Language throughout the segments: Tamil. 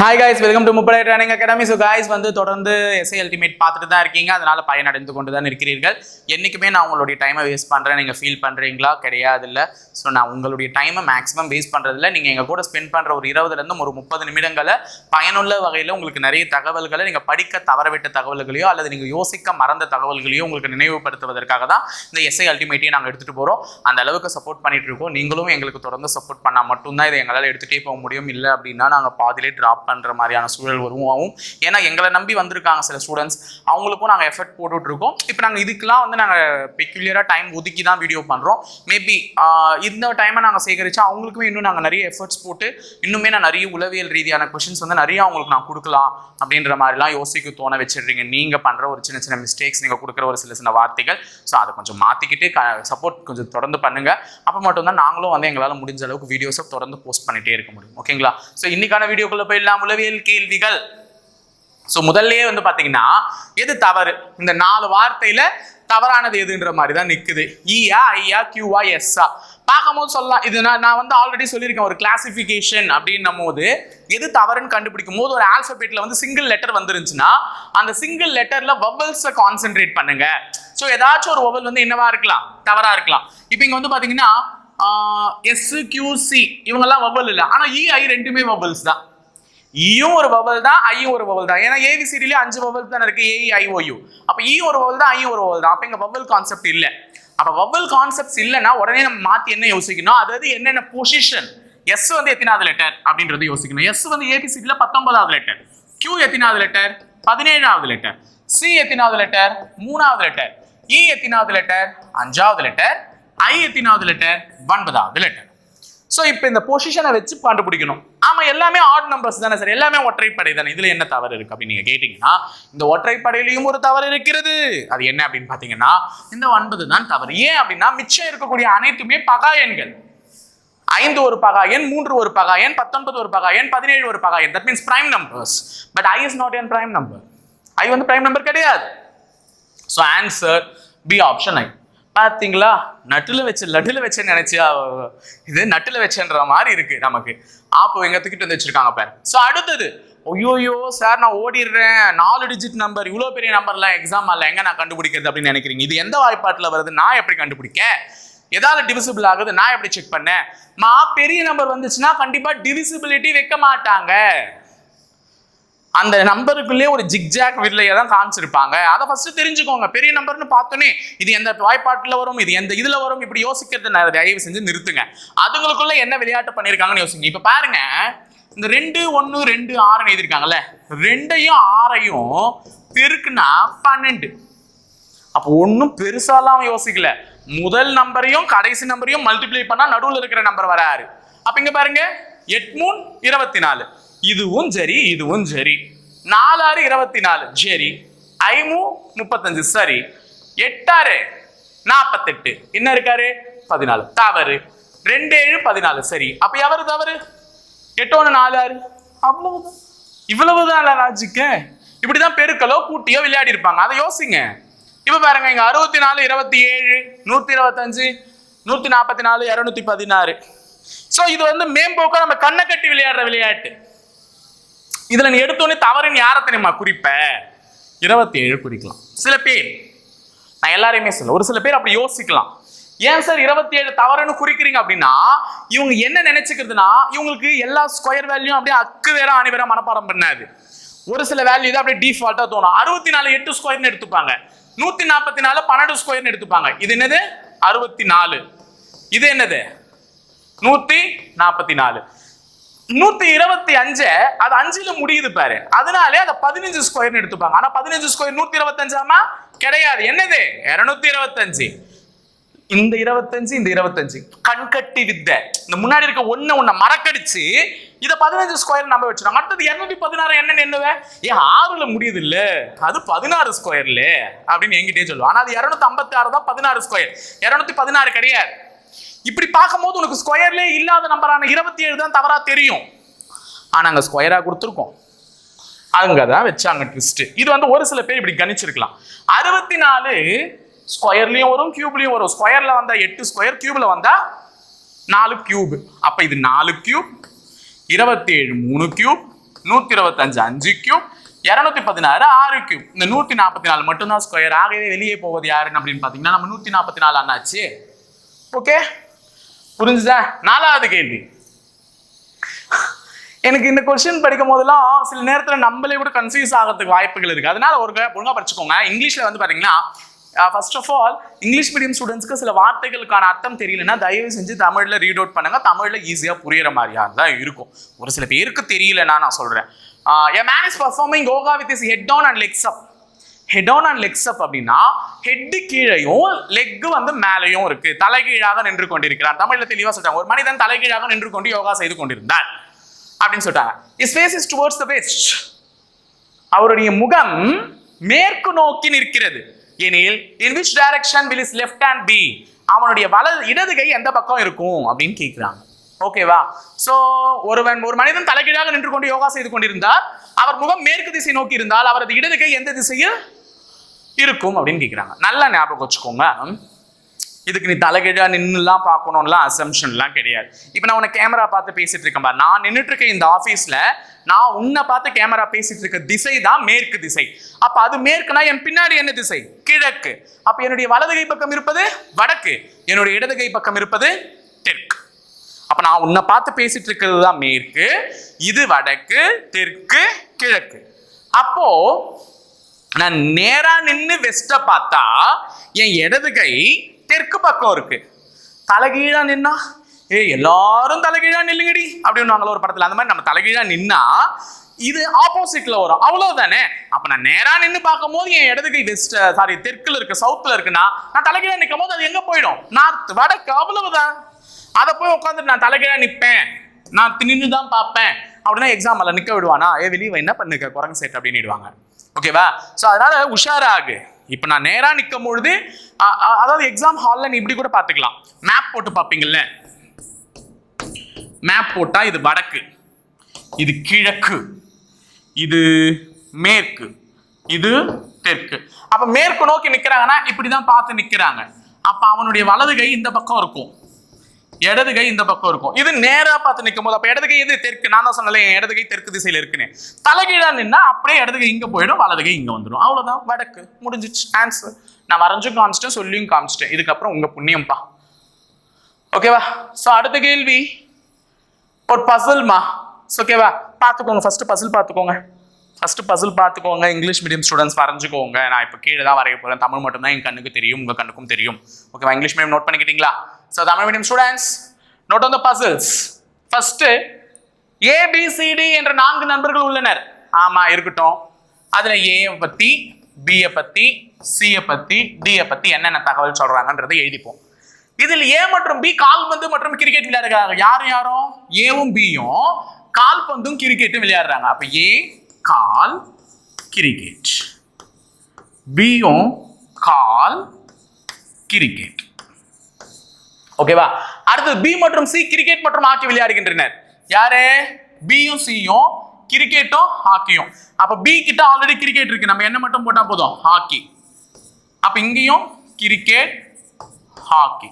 Hi guys welcome to Muppadai training academy so guys வந்து தொடர்ந்து எஸ்ஐ அல்டிமேட் பார்த்துட்டு தான் இருக்கீங்க. அதனால் பயனடைந்து கொண்டு தான் இருக்கிறீர்கள். என்றைக்குமே நான் உங்களுடைய டைமை வேஸ்ட் பண்ணுறேன் நீங்கள் ஃபீல் பண்ணுறீங்களா கிடையாது இல்லை ஸோ நான் உங்களுடைய டைமை மேக்ஸிமம் வேஸ்ட் பண்ணுறதில்ல நீங்கள் எங்கள் கூட ஸ்பெண்ட் பண்ணுற ஒரு இருபதுலேருந்து ஒரு முப்பது நிமிடங்களை பயனுள்ள வகையில் உங்களுக்கு நிறைய தகவல்களை நீங்கள் படிக்க தவறவிட்ட தகவல்களையோ அல்லது நீங்கள் யோசிக்க மறந்த தகவல்களையோ உங்களுக்கு நினைவுபடுத்துவதற்காக தான் இந்த எஸ்ஐ அல்டிமேட்டையும் நாங்கள் எடுத்துகிட்டு போகிறோம் அந்த அளவுக்கு சப்போர்ட் பண்ணிட்டு இருக்கோம். நீங்களும் எங்களுக்கு தொடர்ந்து சப்போர்ட் பண்ணால் மட்டும்தான் இதை எங்களால் எடுத்துகிட்டே போக முடியும். இல்லை அப்படின்னா நாங்கள் பாதியிலே ட்ராப் பண்ணுற மாதிரியான சூழல் உருவாகும். ஏன்னா எங்களை நம்பி வந்திருக்காங்க சில ஸ்டூடெண்ட்ஸ் அவங்களுக்கும் நாங்கள் எஃபர்ட் போட்டுட்ருக்கோம். இப்போ நாங்கள் இதுக்கெல்லாம் வந்து நாங்கள் பெக்யூலியராக டைம் ஒதுக்கி தான் வீடியோ பண்ணுறோம் மேபி இந்த டைமை நாங்கள் சேகரித்தா அவங்களுக்குமே இன்னும் நாங்கள் நிறைய எஃபர்ட்ஸ் போட்டு இன்னுமே நான் நிறைய உளவியல் ரீதியான கொஷின்ஸ் வந்து நிறைய அவங்களுக்கு நான் கொடுக்கலாம் அப்படின்ற மாதிரிலாம் யோசிக்க தோண வச்சிடுறீங்க. நீங்கள் பண்ணுற ஒரு சின்ன சின்ன மிஸ்டேக்ஸ் நீங்கள் கொடுக்குற ஒரு சில சின்ன வார்த்தைகள். ஸோ அதை கொஞ்சம் மாற்றிக்கிட்டு க சப்போர்ட் கொஞ்சம் தொடர்ந்து பண்ணுங்கள் அப்போ மட்டும்தான் நாங்களும் வந்து எங்களால் முடிஞ்ச அளவுக்கு வீடியோஸை தொடர்ந்து போஸ்ட் பண்ணிகிட்டே இருக்க முடியும். ஓகேங்களா ஸோ இன்றைக்கான வீடியோக்குள்ளே போயிடலாம். உளவியல் கேள்விகள். ஸோ முதல்லயே வந்து பார்த்தீங்கன்னா எது தவறு? இந்த நாலு வார்த்தையில தவறானது எதுன்ற மாதிரி தான் நிற்குது ஈயா e ஐயா கியூவா எஸ்ஸா பார்க்கும்போது சொல்லலாம். இது நான் நான் வந்து ஆல்ரெடி சொல்லியிருக்கேன். ஒரு கிளாசிஃபிகேஷன் அப்படின்னும் போது எது தவறுன்னு கண்டுபிடிக்கும் போது ஒரு ஆல்பபெட்டில் வந்து சிங்கிள் லெட்டர் வந்துருந்துச்சுன்னா அந்த சிங்கிள் லெட்டரில் வவல்ஸை கான்சென்ட்ரேட் பண்ணுங்க. ஸோ ஏதாச்சும் ஒரு வவல் வந்து என்னவா இருக்கலாம்? தவறாக இருக்கலாம். இப்போ இங்கே வந்து பார்த்தீங்கன்னா எஸ் கியூசி இவங்கெல்லாம் வவல் இல்லை. ஆனால் இஐ e, ரெண்டுமே வவல்ஸ் தான். E ஈயும் ஒரு வவல் தான் ஐயும் ஒரு வவல் தான். ஏன்னா ஏவிசிடிலே அஞ்சு வவல் e, e தான் இருக்கு. ஏஇ ஐஓயு அப்போ ஈ ஒரு வவல் தான் ஐயும் ஒரு வவல் தான். அப்போ இங்க வவல் கான்செப்ட் இல்லை. அப்போ வவல் கான்செப்ட்ஸ் இல்லைன்னா உடனே நம்ம மாத்தி என்ன யோசிக்கணும்? அதாவது என்னென்ன பொசிஷன் எஸ் வந்து எத்தனாவது லெட்டர் அப்படின்றது யோசிக்கணும். எஸ் வந்து ஏபிசிடில பத்தொன்பதாவது லெட்டர் கியூ எத்தனாவது லெட்டர் பதினேழாவது லெட்டர் சி எத்தனாவது லெட்டர் மூணாவது லெட்டர் இ எத்தனாவது லெட்டர் அஞ்சாவது லெட்டர் ஐ எத்தனாவது லெட்டர் ஒன்பதாவது லெட்டர் ஸோ இப்போ இந்த பொசிஷனை வச்சு கண்டுபிடிக்கணும். ஆமாம் எல்லாமே ஆட் நம்பர்ஸ் தானே சார் எல்லாமே ஒற்றைப்படை தானே. இதில் என்ன தவறு இருக்குது அப்படின்னு நீங்கள் கேட்டிங்கன்னா இந்த ஒற்றைப்படையிலையும் ஒரு தவறு இருக்கிறது. அது என்ன அப்படின்னு பார்த்தீங்கன்னா இந்த ஒன்பது தான் தவறு. ஏன் அப்படின்னா மிச்சம் இருக்கக்கூடிய அனைத்துமே பகா எண்கள். ஐந்து ஒரு பகா எண் மூன்று ஒரு பகா எண் பத்தொன்பது ஒரு பகா எண் பதினேழு ஒரு பகா எண். That means prime numbers but I is not an prime number I வந்து பிரைம் நம்பர் கிடையாது. So answer B option I பார்த்தீங்களா நட்டுல வச்சு லட்டுல வச்சேன்னு நினைச்சியா? இது நட்டுல வச்சேன்ற மாதிரி இருக்கு நமக்கு. ஆப்போ எங்க தூக்கிட்டு வந்து வச்சிருக்காங்க பாரு. ஸோ அடுத்தது ஐயோயோ சார் நான் ஓடிடுறேன். நாலு டிஜிட் நம்பர் இவ்வளோ பெரிய நம்பர்லாம் எக்ஸாம் அல்ல. எங்க நான் கண்டுபிடிக்கிறது அப்படின்னு நினைக்கிறீங்க? இது எந்த வாய்ப்பாட்டில் வருது? நான் எப்படி கண்டுபிடிக்க? ஏதாவது டிவிசிபிள் ஆகுது? நான் எப்படி செக் பண்ணேன்? மா பெரிய நம்பர் வந்துச்சுன்னா கண்டிப்பாக டிவிசிபிலிட்டி வைக்க மாட்டாங்க. அந்த நம்பருக்குள்ளே ஒரு ஜிக்ஜாக் வில்லையை தான் காமிச்சிருப்பாங்க. அதை ஃபஸ்ட்டு தெரிஞ்சுக்கோங்க. பெரிய நம்பர்னு பார்த்தோன்னே இது எந்த வாய்ப்பாட்டில் வரும் இது எந்த இதில் வரும் இப்படி யோசிக்கிறது நான் தயவு செஞ்சு நிறுத்துங்க. அதுங்களுக்குள்ள என்ன விளையாட்டு பண்ணியிருக்காங்கன்னு யோசிங்க. இப்போ பாருங்க இந்த ரெண்டு ஒன்று ரெண்டு ஆறுன்னு எழுதியிருக்காங்கல்ல. ரெண்டையும் ஆறையும் பெருக்குனா பன்னெண்டு. அப்போ ஒன்றும் பெருசாலாம் யோசிக்கல. முதல் நம்பரையும் கடைசி நம்பரையும் மல்டிப்ளை பண்ணால் நடுவில் இருக்கிற நம்பர் வராரு. அப்போ இங்கே பாருங்க எட்மூன் இருபத்தி நாலு. இதுவும் சரி இதுவும் சரி. நாலாறு இருபத்தி நாலு சரி. ஐமு முப்பத்தஞ்சு சரி. எட்டாறு நாற்பத்தெட்டு என்ன இருக்காரு? பதினாலு. தவறு. ரெண்டு ஏழு பதினாலு சரி. அப்ப எவரு தவறு? எட்டு ஒன்று நாலு ஆறு. அவ்வளவுதான். இவ்வளவுதான் லாஜிக்க இப்படிதான் பெருக்கலோ கூட்டியோ விளையாடி இருப்பாங்க. அதை யோசிங்க. இப்ப பாருங்க இங்க அறுபத்தி நாலு இருபத்தி ஏழு நூத்தி இருபத்தஞ்சு நூத்தி நாற்பத்தி நாலு இருநூத்தி பதினாறு. ஸோ இது வந்து மேம்போக்கா நம்ம கண்ணை கட்டி விளையாடுற விளையாட்டு. இதுல நீ எடுத்தோடனே தவறுன்னு யாரை தெரியுமா குறிப்ப? இருபத்தி ஏழு குறிக்கலாம். சில பேர் நான் எல்லாரையுமே சொல்ல ஒரு சில பேர் அப்படி யோசிக்கலாம். ஏன் சார் இருபத்தி ஏழு தவறுன்னு குறிக்கிறீங்க அப்படின்னா இவங்க என்ன நினைச்சுக்கிறதுனா இவங்களுக்கு எல்லா ஸ்கொயர் வேல்யூ அப்படியே அக்கு வேற அணி வேற மனப்பாடம் பண்ணாது. ஒரு சில வேல்யூ தான் அப்படியே டிஃபால்ட்டா தோணும். அறுபத்தி நாலு எட்டு ஸ்கொயர்னு எடுத்துப்பாங்க. நூத்தி நாற்பத்தி நாலு பன்னெண்டு ஸ்கொயர்னு எடுத்துப்பாங்க. இது என்னது? அறுபத்தி நாலு இது என்னது? நூத்தி நாற்பத்தி நாலு நூத்தி இருபத்தி அஞ்சு அது அஞ்சுல முடியுது பாரு. அதனாலே அதை பதினஞ்சு ஸ்கொயர்னு எடுத்துப்பாங்க. ஆனா பதினஞ்சு ஸ்கொயர் நூத்தி இருபத்தஞ்சாமா கிடையாது. என்னது? இருநூத்தி இருபத்தஞ்சு. இந்த இருபத்தஞ்சு இந்த இருபத்தஞ்சு. கண்கட்டி வித்தை. இந்த முன்னாடி இருக்க ஒண்ணு ஒண்ண மறக்கடிச்சு இத பதினஞ்சு ஸ்கொயர் நம்ம வச்சிடும் அடுத்தது இருநூத்தி பதினாறு என்னன்னு என்னவே? ஏன் ஆறுல முடியுது இல்ல அது பதினாறு ஸ்கொயர்ல அப்படின்னு எங்கிட்டே சொல்லுவோம் ஆனா அது இருநூத்தி ஐம்பத்தி ஆறு தான் பதினாறு ஸ்கொயர் இருநூத்தி பதினாறு கிடையாது. இப்படி பார்க்கும்போது உனக்கு ஸ்கொயர்லே இல்லாத நம்பரான இருபத்தி ஏழு தான் தவறாக தெரியும். ஆனால் அங்கே ஸ்கொயராக கொடுத்துருக்கோம். அங்கே தான் வச்சாங்க ட்விஸ்ட்டு இது வந்து ஒரு சில பேர் இப்படி கணிச்சிருக்கலாம். அறுபத்தி நாலு ஸ்கொயர்லேயும் வரும் கியூப்லேயும் வரும். ஸ்கொயரில் வந்தால் எட்டு ஸ்கொயர் கியூபில் வந்தால் நாலு கியூப் அப்போ இது நாலு கியூப் இருபத்தி ஏழு மூணு கியூப் நூற்றி இருபத்தஞ்சு அஞ்சு கியூப் இரநூத்தி பதினாறு ஆறு கியூப் இந்த நூற்றி நாற்பத்தி நாலு மட்டும்தான் ஸ்கொயர் ஆகவே வெளியே போவது யாருன்னு அப்படின்னு பார்த்தீங்கன்னா நம்ம நூற்றி நாற்பத்தி நாலு அண்ணாச்சு ஓகே புரிஞ்சுதா? நாலாவது கேள்வி. எனக்கு இந்த கொஸ்டின் படிக்கும் போதெல்லாம் சில நேரத்தில் நம்மளே கூட கன்ஃபியூஸ் ஆகிறதுக்கு வாய்ப்புகள் இருக்கு. அதனால ஒரு ஒழுங்கா படிச்சுக்கோங்க. இங்கிலீஷ்ல வந்து பாத்தீங்கன்னா first of all English medium ஸ்டூடெண்ட்ஸ்க்கு சில வார்த்தைகளுக்கான அர்த்தம் தெரியலன்னா தயவு செஞ்சு தமிழ்ல ரீட் அவுட் பண்ணுங்க. தமிழ்ல ஈஸியா புரியுற மாதிரியா தான் இருக்கும். ஒரு சில பேருக்கு தெரியலன்னா நான் சொல்றேன். A man is performing yoga with is head down and legs up head down and legs up அப்படின்னா ஹெட் கீழையும் லெக் வந்து மேலேயும் இருக்கு. தலைகீழாக நின்று கொண்டிருக்கிறார். தமிழ்ல தெளிவா சொல்றாங்க. ஒரு மனிதன் தலைகீழாக நின்று கொண்டு யோகா செய்து கொண்டிருந்தார் அப்படின்னு சொல்லிட்டாங்க is face is towards the west அவருடைய முகம் மேற்கு நோக்கி நிற்கிறது. எனில் in which direction will is left hand be அவனுடைய வலது இடது கை எந்த பக்கம் இருக்கும் அப்படின்னு கேட்குறாங்க. ஓகேவா ஸோ ஒருவன் ஒரு மனிதன் தலைகீழாக நின்று கொண்டு யோகா செய்து கொண்டிருந்தால் அவர் முகம் மேற்கு திசை நோக்கி இருந்தால் அவரது இடது கை எந்த திசையில்? இருக்கும் அப்படின்னு கேட்குறாங்க நல்லா ஞாபகம் வச்சுக்கோங்க. இதுக்கு நீ தலைகீழா நின்றுலாம் பார்க்கணும்லாம் அசம்ஷன்லாம் கிடையாது. இப்போ நான் உன்னை கேமரா பார்த்து பேசிட்டு இருக்கேன் பாரு. நான் நின்றுட்டு இருக்க இந்த ஆஃபீஸில் நான் உன்னை பார்த்து கேமரா பேசிட்டு இருக்க திசை தான் மேற்கு திசை. அப்போ அது மேற்குனா என் பின்னாடி என்ன திசை? கிழக்கு. அப்போ என்னுடைய வலது கை பக்கம் இருப்பது வடக்கு. என்னுடைய இடது கை பக்கம் இருப்பது தெற்கு. அப்போ நான் உன்னை பார்த்து பேசிட்டு இருக்கிறது தான் மேற்கு. இது வடக்கு தெற்கு கிழக்கு. அப்போ நான் நேரா நின்று வெஸ்ட பார்த்தா என் இடது கை தெற்கு பக்கம் இருக்கு. தலைகீழா நின்னா ஏய் எல்லாரும் தலைகீழா நில்லுங்கடி அப்படின்னு ஒரு படத்துல. அந்த மாதிரி நம்ம தலைகீழா நின்னா இது ஆப்போசிட்ல வரும். அவ்வளவுதானே? அப்ப நான் நேரா நின்று பார்க்கும் போது என் இடது கை வெஸ்ட் சாரி தெற்குல இருக்கு சவுத்துல இருக்குன்னா நான் தலைகீழா நிற்கும் போது அது எங்க போயிடும்? நார்த் வடக்கு அவ்வளவுதான். அதை போய் உட்காந்துட்டு நான் தலைகீழா நிற்பேன் நான் நின்று தான் பார்ப்பேன். அப்படின்னா எக்ஸாம் எல்லாம் நிற்க விடுவானா? ஏ வெளியே என்ன பண்ணுங்க? குரங்கு செட் அப்படின்னு ஓகேவா ஸோ அதனால உஷாராகு. இப்போ நான் நேராக நிற்கும் பொழுது அதாவது எக்ஸாம் ஹாலில் நீ இப்படி கூட பார்த்துக்கலாம். மேப் போட்டு பார்ப்பீங்கல்ல மேப் போட்டால் இது வடக்கு. இது கிழக்கு. இது மேற்கு. இது தெற்கு. அப்போ மேற்கு நோக்கி நிற்கிறாங்கன்னா இப்படி தான் பார்த்து நிற்கிறாங்க அப்போ அவனுடைய வலது கை இந்த பக்கம் இருக்கும். இடது கை இந்த பக்கம் இருக்கும். இது நேரா பார்த்து நிற்கும் போது அப்ப இடது கை இது தெற்கு. நான் தான் சொன்னேன் என் இடது கை தெற்கு திசையில இருக்குன்னு. தலைகீழா நின்னா அப்படியே இடது கை இங்க போயிடும் வலது கை இங்க வந்துடும். அவ்வளவுதான். வடக்கு. முடிஞ்சிச்சு. ஆன்சர் நான் வரைஞ்சும் காமிச்சிட்டேன் சொல்லியும் காமிச்சிட்டேன். இதுக்கப்புறம் உங்க புண்ணியம்ப்பா ஓகேவா ஸோ அடுத்த கேள்வி. ஒரு பசில்மா ஓகேவா பார்த்துக்கோங்க. ஃபர்ஸ்ட் பசில் பார்த்துக்கோங்க. ஃபர்ஸ்ட் பசில் பார்த்துக்கோங்க இங்கிலீஷ் மீடியம் ஸ்டூடெண்ட்ஸ் வரைஞ்சுக்கோங்க. நான் இப்போ கீழே தான் வரைய போகிறேன் தமிழ் மட்டும்தான் என் கண்ணுக்கு தெரியும் உங்கள் கண்ணுக்கும் தெரியும். ஓகேவா English medium note பண்ணிக்கிட்டீங்களா? So Tamil medium students note on the puzzles first ABCD என்ற நான்கு நண்பர்கள் உள்ளனர். ஆமாம் இருக்கட்டும். அதில் ஏ பற்றி பியை பற்றி சியை பற்றி டியை பற்றி என்னென்ன தகவல் சொல்கிறாங்கன்றதை எழுதிப்போம். இதில் ஏ மற்றும் பி கால்பந்து மற்றும் கிரிக்கெட் விளையாடுறாங்க யாரும்? யாரும் ஏவும் பியும் கால்பந்தும் கிரிக்கெட்டும் விளையாடுறாங்க. அப்போ ஏ கால் கிரிக்கெட். பியும் கால் கிரிக்கெட். ஓகேவா அடுத்து பி மற்றும் சி கிரிக்கெட் மற்றும் ஹாக்கி விளையாடுகின்றனர். யாரு? பியும் சியும் கிரிக்கெட்டும் ஹாக்கியும். அப்ப பி கிட்ட ஆல்ரெடி கிரிக்கெட் இருக்கு. நம்ம என்ன மட்டும் போட்டா போதும்? ஹாக்கி. அப்ப இங்கேயும் கிரிக்கெட் ஹாக்கி.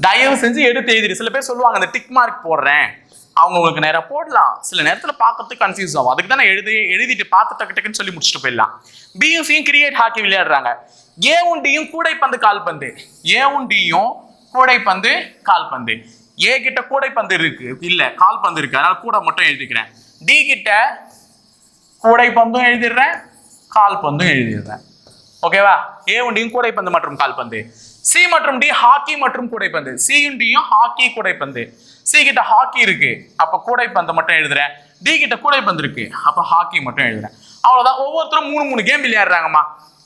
தயவு செஞ்சு எடுத்து எழுதிடு. சில பேர் சொல்லுவாங்க அந்த டிக் மார்க் போடுறேன். அவங்க உங்களுக்கு நேராக போடலாம். சில நேரத்தில் பார்க்கறதுக்கு கன்ஃபியூஸ் ஆகும். அதுக்கு தான் எழுதி எழுதிட்டு பார்த்து டக்கு டக்குன்னு சொல்லி முடிச்சுட்டு போயிடலாம். பியும் சியும் கிரிக்கெட் ஹாக்கி விளையாடுறாங்க. ஏ உண்டியும் கூடைப்பந்து கால்பந்து. ஏ உண்டியும் கூடைப்பந்து கால்பந்து. ஏ கிட்ட கூடைப்பந்து இருக்கு. இல்லை கால்பந்து இருக்கு. அதனால கூட மட்டும் எழுதிக்கிறேன். டி கிட்ட கூடைப்பந்தும் எழுதிடுறேன் கால்பந்தும் எழுதிடுறேன். ஓகேவா ஏ உண்டியும் கூடைப்பந்து மற்றும் கால்பந்து. சி மற்றும் டி ஹாக்கி மற்றும் கூடைப்பந்து. சியும் டியும் ஹாக்கி கூடைப்பந்து. சி கிட்ட ஹாக்கி இருக்கு. அப்ப கூடைப்பந்து மட்டும் எழுதுறேன். டி கிட்ட கூடைப்பந்து இருக்கு. அப்ப ஹாக்கி மட்டும் எழுதுறேன். அவ்வளவுதான். ஒவ்வொருத்தரும் மூணு மூணு கேம் விளையாடுறாங்கம்மா.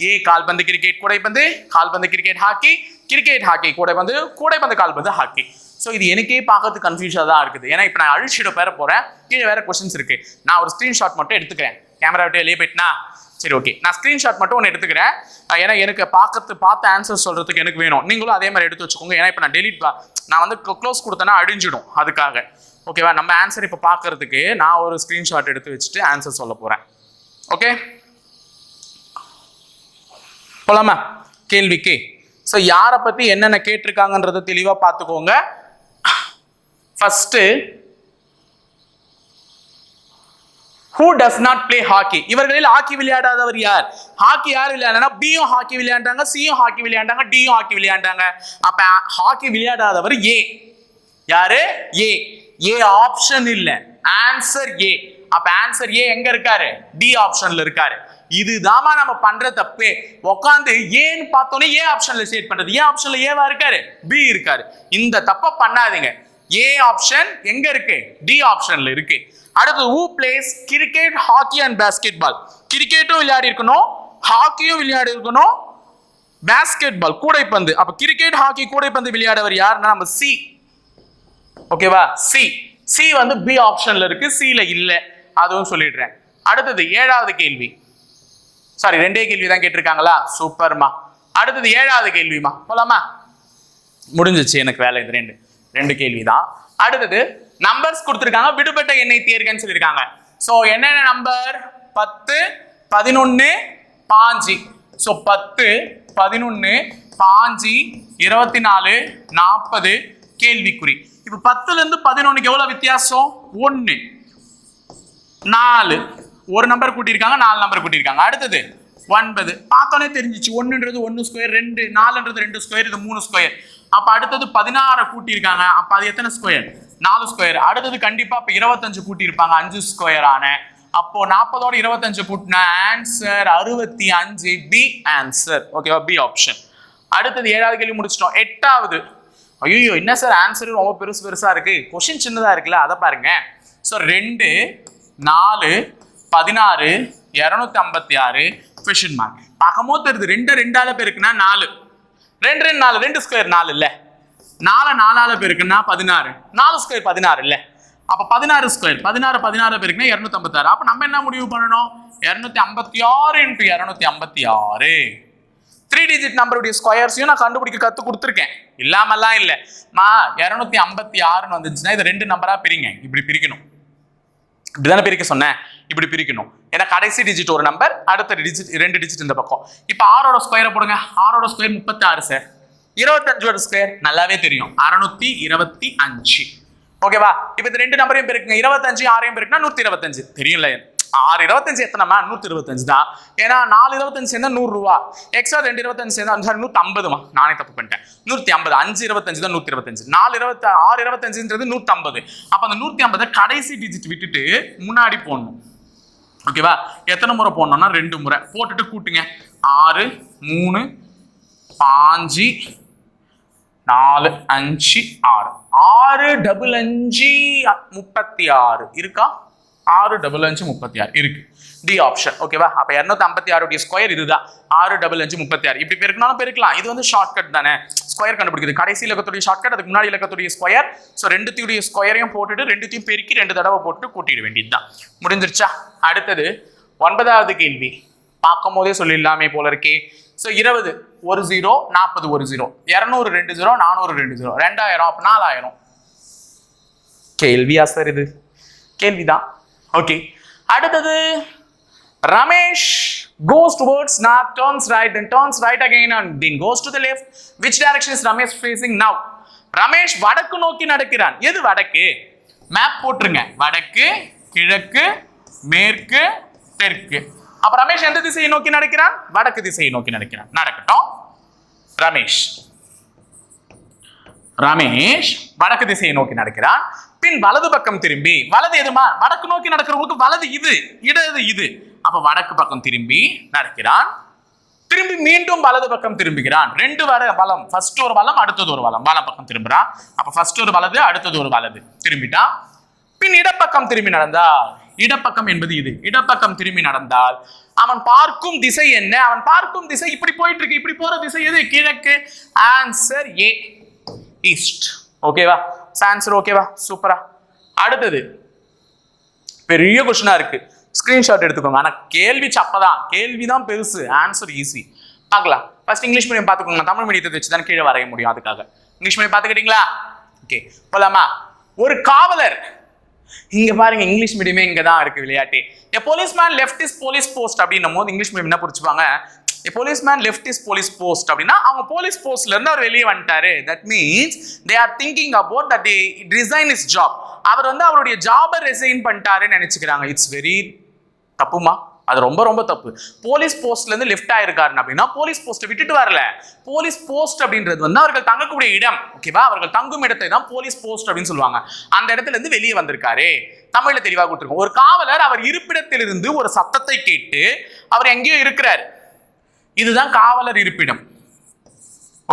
ஏ கால்பந்து கிரிக்கெட் கூடைப்பந்து. கால்பந்து கிரிக்கெட் ஹாக்கி. கிரிக்கெட் ஹாக்கி கூடைப்பந்து. கூடைப்பந்து கால்பந்து ஹாக்கி. ஸோ இது எனக்கே பார்க்கறதுக்கு கன்ஃபியூஷனாக தான் இருக்குது. ஏன்னா இப்போ நான் அழிச்சிட பேர போகிறேன் கீழே வேற கொஸ்டின்ஸ் இருக்கு. நான் ஒரு ஸ்க்ரீன்ஷாட் மட்டும் எடுத்துக்கிறேன். கேமரா விட்டு வெளியே போயிட்டுனா? சரி ஓகே நான் ஸ்க்ரீன்ஷாட் மட்டும் ஒன்று எடுத்துக்கிறேன். ஏன்னா எனக்கு பார்க்கறது பார்த்த ஆன்சர் சொல்கிறதுக்கு எனக்கு வேணும். நீங்களும் அதே மாதிரி எடுத்து வச்சுக்கோங்க. ஏன்னா இப்போ நான் டெலிட் நான் வந்து க்ளோஸ் கொடுத்தேன்னா அழிஞ்சிடும் அதுக்காக. ஓகேவா நம்ம ஆன்சர் இப்போ பார்க்கறதுக்கு நான் ஒரு ஸ்க்ரீன்ஷாட் எடுத்து வச்சுட்டு ஆன்சர் சொல்ல போகிறேன் ஓகே போலாமா? கேள்விக்கு. ஸோ யாரை பற்றி என்னென்ன கேட்டிருக்காங்கன்றதை தெளிவாக பார்த்துக்கோங்க. First who does not play hockey இவர்களில் ஹாக்கி விளையாடாதவர் யார்? ஹாக்கி யார் விளையாடுனா பியும் ஹாக்கி விளையாண்டாங்க சியும் ஹாக்கி விளையாண்டாங்க டியும் ஹாக்கி விளையாண்டாங்க அப்ப ஹாக்கி விளையாடாதவர் ஏ யாரு? ஏ ஏ ஆப்ஷன் இல்ல. ஆன்சர் ஏ அப்ப ஆன்சர் ஏ எங்க இருக்காரு? டி ஆப்ஷன்ல இருக்காரு. இதுதாம்மா நம்ம பண்ற தப்பே. உட்காந்து ஏன்னு பார்த்தோன்னே ஏ ஆப்ஷன்ல செட் பண்றது. ஏ ஆப்ஷன்ல ஏவா இருக்காரு? பி இருக்காரு. இந்த தப்பை பண்ணாதீங்க. ஏ ஆப்ஷன் எங்க இருக்கு? டி ஆப்ஷன்ல இருக்கு. அடுத்து who plays cricket hockey and basketball கிரிக்கெட்டும் விளையாடி இருக்கணும் ஹாக்கியும் விளையாடி இருக்கணும் பேஸ்கெட் பால் கூடைப்பந்து. அப்ப கிரிக்கெட் ஹாக்கி கூடைப்பந்து விளையாடவர் யாருன்னா நம்ம சி ஓகேவா சி சி வந்து பி ஆப்ஷன்ல இருக்கு சில இல்லை. அதுவும் சொல்லிடுறேன். அடுத்தது ஏழாவது கேள்வி. சாரி ரெண்டே கேள்வி தான் கேட்டிருக்காங்களா? சூப்பர்மா அடுத்தது ஏழாவது கேள்விமா. போலாமா? முடிஞ்சிச்சு எனக்கு வேலை இது ரெண்டு. ரெண்டு கேள்வி தான் அடுத்தது நம்பர்ஸ் கொடுத்துருக்காங்க. விடுபட்ட எண்ணெய் தேர்கன்னு சொல்லியிருக்காங்க. ஸோ என்னென்ன நம்பர் பத்து பதினொன்று பாஞ்சு. ஸோ பத்து பதினொன்று பாஞ்சு இருபத்தி நாலு நாற்பது கேள்விக்குறி. இப்போ பத்துலேருந்து பதினொன்றுக்கு எவ்வளோ வித்தியாசம்? ஒன்று நாலு. ஒரு நம்பர் கூட்டியிருக்காங்க நாலு நம்பர் கூட்டியிருக்காங்க. அடுத்தது ஒன்பது. பார்த்தோன்னே தெரிஞ்சிச்சு ஒன்றுன்றது ஒன்று ஸ்கொயர் ரெண்டு. நாலுன்றது ரெண்டு ஸ்கொயர் இது மூணு ஸ்கொயர் அப்போ அடுத்தது பதினாறை கூட்டியிருக்காங்க. அப்போ அது எத்தனை ஸ்கொயர் நாலு ஸ்கொயர் அடுத்தது கண்டிப்பாக இப்போ இருபத்தஞ்சு கூட்டியிருப்பாங்க. அஞ்சு ஸ்கொயர் ஆன. அப்போ நாற்பதோட இருபத்தஞ்சு கூட்டின ஆன்சர் அறுபத்தி அஞ்சு பி ஆன்சர் ஓகேவா பி ஆப்ஷன் அடுத்தது ஏழாவது கேள்வி முடிச்சிட்டோம். எட்டாவது. ஐயோ என்ன சார் ஆன்சர் ரொம்ப பெருசு பெருசா இருக்கு? கொஷின் சின்னதா இருக்குல்ல அதை பாருங்க. ஸோ ரெண்டு நாலு பதினாறு இரநூத்தி ஐம்பத்தி ஆறு கொஷின் மார்க் பார்க்கும்போது தெரியுது ரெண்டு ரெண்டால பேருக்குன்னா நாலு. ரெண்டு ரெண்டு நாலு. ரெண்டு ஸ்கொயர் நாலு இல்லை. நாலு நாலால பேருக்குன்னா பதினாறு. நாலு ஸ்கொயர் பதினாறு இல்லை. அப்போ பதினாறு ஸ்கொயர் பதினாறு பதினாறு பேருக்குன்னா இரநூத்தம்பத்தாறு. அப்போ நம்ம என்ன முடிவு பண்ணணும்? இரநூத்தி ஐம்பத்தி ஆறு இன்ட்டு இரநூத்தி ஐம்பத்தி ஆறு த்ரீ டிஜிட் நம்பருடைய ஸ்கொயர்ஸையும் நான் கண்டுபிடிக்க கற்றுக் கொடுத்துருக்கேன். இல்லாமல்லாம் இல்லை. மா இரநூத்தி ஐம்பத்தி ஆறுன்னு வந்துச்சுன்னா இதை ரெண்டு நம்பராக பிரிங்க. இப்படி பிரிக்கணும். இப்படிதானே பிரிக்க சொன்னேன்? இப்படி பிரிக்கணும். ஏன்னா கடைசி டிஜிட் ஒரு நம்பர் அடுத்த டிஜிட் ரெண்டு டிஜிட் இந்த பக்கம். இப்போ ஆறோட ஸ்கொயரை போடுங்க. ஆறோட ஸ்கொயர் முப்பத்தாறு சார் இருபத்தஞ்சோட ஸ்கொயர் நல்லாவே தெரியும். அறுநூத்தி இருபத்தி அஞ்சு. ஓகேவா இப்போ இந்த ரெண்டு நம்பரையும் பெருக்குங்க. இருபத்தஞ்சு ஆறையும் பெருக்குனா நூத்தி இருபத்தஞ்சு. தெரியும்ல? ஆறு இருபத்தஞ்சு எத்தனைமா? நூத்தி இருபத்தஞ்சு தான். ஏன்னா நாலு இருபத்தஞ்சு சேர்ந்தா நூறு ரூபா. எக்ஸ்ட்ரா ரெண்டு இருபத்தஞ்சு சேர்ந்தா சாரி நூத்தி ஐம்பதுமா நானே தப்பு பண்ணிட்டேன். நூத்தி ஐம்பது. அஞ்சு இருபத்தஞ்சு தான் நூத்தி இருபத்தஞ்சு. நாலு இருபத்தி ஆறு இருபத்தஞ்சுன்றது நூத்தி ஐம்பது. அப்ப அந்த நூத்தி ஐம்பதை கடைசி டிஜிட் விட்டுட்டு முன்னாடி போடணும். ஓகேவா எத்தனை முறை போடணும்னா ரெண்டு முறை. போட்டுட்டு கூட்டுங்க. ஆறு மூணு பாஞ்சு நாலு அஞ்சு ஆறு. ஆறு டபுள் அஞ்சு முப்பத்தி ஆறு இருக்கா? ஆறு டபுள் அஞ்சு முப்பத்தி ஆறு இருக்கு டி ஆப்ஷன் ஓகேவா அப்ப இரநூத்தி ஐம்பத்தி ஆறுடைய ஸ்கொயர் இதுதான். ஆறு டபுள் அஞ்சு முப்பத்தி ஆறு இப்படி பெருக்கினாலும் பெருக்கலாம். இது வந்து ஷார்ட்கட் தானே. ஸ்கொயர் கண்டுபிடிக்குது. கடைசி இலக்கத்துடைய ஷார்ட்கட் அதுக்கு முன்னாடி இலக்கத்துடைய ஸ்கொயர் ஸோ ரெண்டுத்தையுடைய ஸ்கொயரையும் போட்டுட்டு ரெண்டுத்தையும் பெருக்கி ரெண்டு தடவை போட்டு கூட்டிட வேண்டியதுதான். முடிஞ்சிருச்சா? அடுத்தது ஒன்பதாவது கேள்வி. பார்க்கும் போதே சொல்லிடலாமே போல இருக்கே. ஸோ இருபது ஒரு ஜீரோ நாற்பது ஒரு ஜீரோ இரநூறு ரெண்டு ஜீரோ நானூறு ரெண்டு ஜீரோ ரெண்டாயிரம் அப்போ நாலாயிரம். கேள்வியா சார் இது? கேள்விதான். ஓகே அடுத்தது Ramesh goes towards north turns right then turns right again and then goes to the left. Which direction is ramesh facing now? Ramesh வடக்கு நோக்கி நடக்கிறான். எது வடக்கு? மேப் போட்டுருங்க. வடக்கு கிழக்கு மேற்கு தெற்கு. அப்ப ரமேஷ் எந்த திசையை நோக்கி நடக்கிறான்? வடக்கு திசையை நோக்கி நடக்கிறான். நடக்கட்டும். ரமேஷ். ரமேஷ் வடக்கு திசையை நோக்கி நடக்கிறான். பின் வலது பக்கம் திரும்பி வலது எதுமா? வடக்கு நோக்கி நடக்கிறவங்களுக்கு வலது இது இடது இது. அப்ப வடக்கு பக்கம் திரும்பி நடக்கிறான். திரும்பி மீண்டும் வலது பக்கம் திரும்புகிறான். ரெண்டு வர வலம் ஃபர்ஸ்ட் ஒரு வலம் அடுத்தது ஒரு வலம். வலம் பக்கம் திரும்புறான். அப்ப ஃபர்ஸ்ட் ஒரு வலது அடுத்தது ஒரு வலது. திரும்பிட்டான். பின் இடப்பக்கம் திரும்பி நடந்தால் இடப்பக்கம் என்பது இது. இடப்பக்கம் திரும்பி நடந்தால் அவன் பார்க்கும் திசை என்ன? அவன் பார்க்கும் திசை இப்படி போயிட்டு இருக்கு இப்படி போற திசை எது? கிழக்கு. ஆன்சர் ஏ ஈஸ்ட் ஓகேவா ஆன்சர் ஓகேவா சூப்பரா அடுத்தது. பெரிய கொஸ்டினா இருக்கு. ஸ்கிரீன்ஷாட் எடுத்துக்கோங்க. ஆனா கேள்வி சப்பதான். கேள்வி தான் பெருசு. ஆன்சர் ஈஸி பார்க்கலாம். ஃபர்ஸ்ட் இங்கிலீஷ் மீடியம் பார்த்துக்கோங்க. தமிழ் மீடியத்தை வச்சு தான் கீழே வரைய முடியும். அதுக்காக. English medium பார்த்துக்கிட்டீங்களா? ஓகே போலாமா? ஒரு காவலர் இங்க பாருங்க இங்கிலீஷ் மீடியமே இங்க தான் இருக்கு விளையாட்டு. A policeman left is police post அப்படின்னும் போது இங்கிலீஷ் மீடியம் என்ன புரிச்சுப்பாங்க a policeman left is police post அப்படின்னா அவங்க போலீஸ் போஸ்ட்ல இருந்து அவர் வெளியே வந்துட்டாரு. That means they are thinking about that resign is job அவர் வந்து அவருடைய ஜாபை ரிசைன் பண்ணிட்டாருன்னு நினைச்சுக்கிறாங்க. இட்ஸ் வெரி தப்புமா? அது ரொம்ப ரொம்ப தப்பு. போலீஸ் போஸ்ட்ல இருந்து லெஃப்ட் ஆயிருக்காரு அப்படின்னா போலீஸ் போஸ்ட்டை விட்டுட்டு வரல. போலீஸ் போஸ்ட் அப்படின்றது வந்து அவர்கள் தங்கக்கூடிய இடம் ஓகேவா அவர்கள் தங்கும் இடத்தை தான் போலீஸ் போஸ்ட் அப்படின்னு சொல்லுவாங்க. அந்த இடத்துல இருந்து வெளியே வந்திருக்காரு. தமிழ்ல தெளிவாக கொடுத்துருக்கோம். ஒரு காவலர் அவர் இருப்பிடத்திலிருந்து ஒரு சத்தத்தை கேட்டு அவர் எங்கேயோ இருக்கிறார். இதுதான் காவலர் இருப்பிடம்.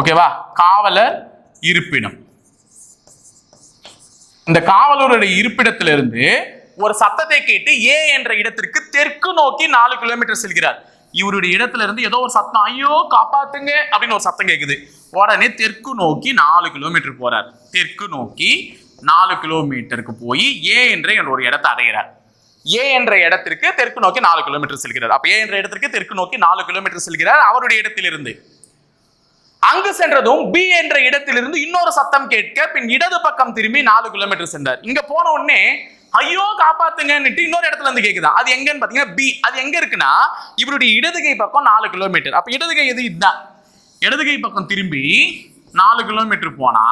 ஓகேவா காவலர் இருப்பிடம். இந்த காவலருடைய இருப்பிடத்திலிருந்து ஒரு சத்தத்தை கேட்டு ஏ என்ற இடத்திற்கு தெற்கு நோக்கி நாலு கிலோமீட்டர் செல்கிறார். இவருடைய இடத்துல இருந்து ஏதோ ஒரு சத்தம் ஐயோ காப்பாத்துங்க அப்படின்னு ஒரு சத்தம் கேட்குது உடனே தெற்கு நோக்கி நாலு கிலோமீட்டர் போறார். தெற்கு நோக்கி நாலு கிலோமீட்டருக்கு போய் ஏ என்ற ஒரு இடத்தை அடைகிறார். ஏ என்ற இடத்திற்கு தெற்கு நோக்கி நாலு கிலோமீட்டர் செல்கிறார். அப்ப ஏ என்ற இடத்திற்கு தெற்கு நோக்கி நாலு கிலோமீட்டர் செல்கிறார் அவருடைய இடத்திலிருந்து. அங்கு சென்றதும் பி என்ற இடத்திலிருந்து இன்னொரு சத்தம் கேட்க பின் இடது பக்கம் திரும்பி நாலு கிலோமீட்டர் சென்றார். இங்க போன உடனே ஐயோ காப்பாத்துங்கன்னுட்டு இன்னொரு இடத்துல இருந்து கேக்குதா? அது எங்கன்னு பாத்தீங்கன்னா பி அது எங்க இருக்குன்னா இவருடைய இடதுகை பக்கம் நாலு கிலோமீட்டர் அப்ப இடதுகை எது இதுதான்? இடதுகை பக்கம் திரும்பி நாலு கிலோமீட்டர் போனா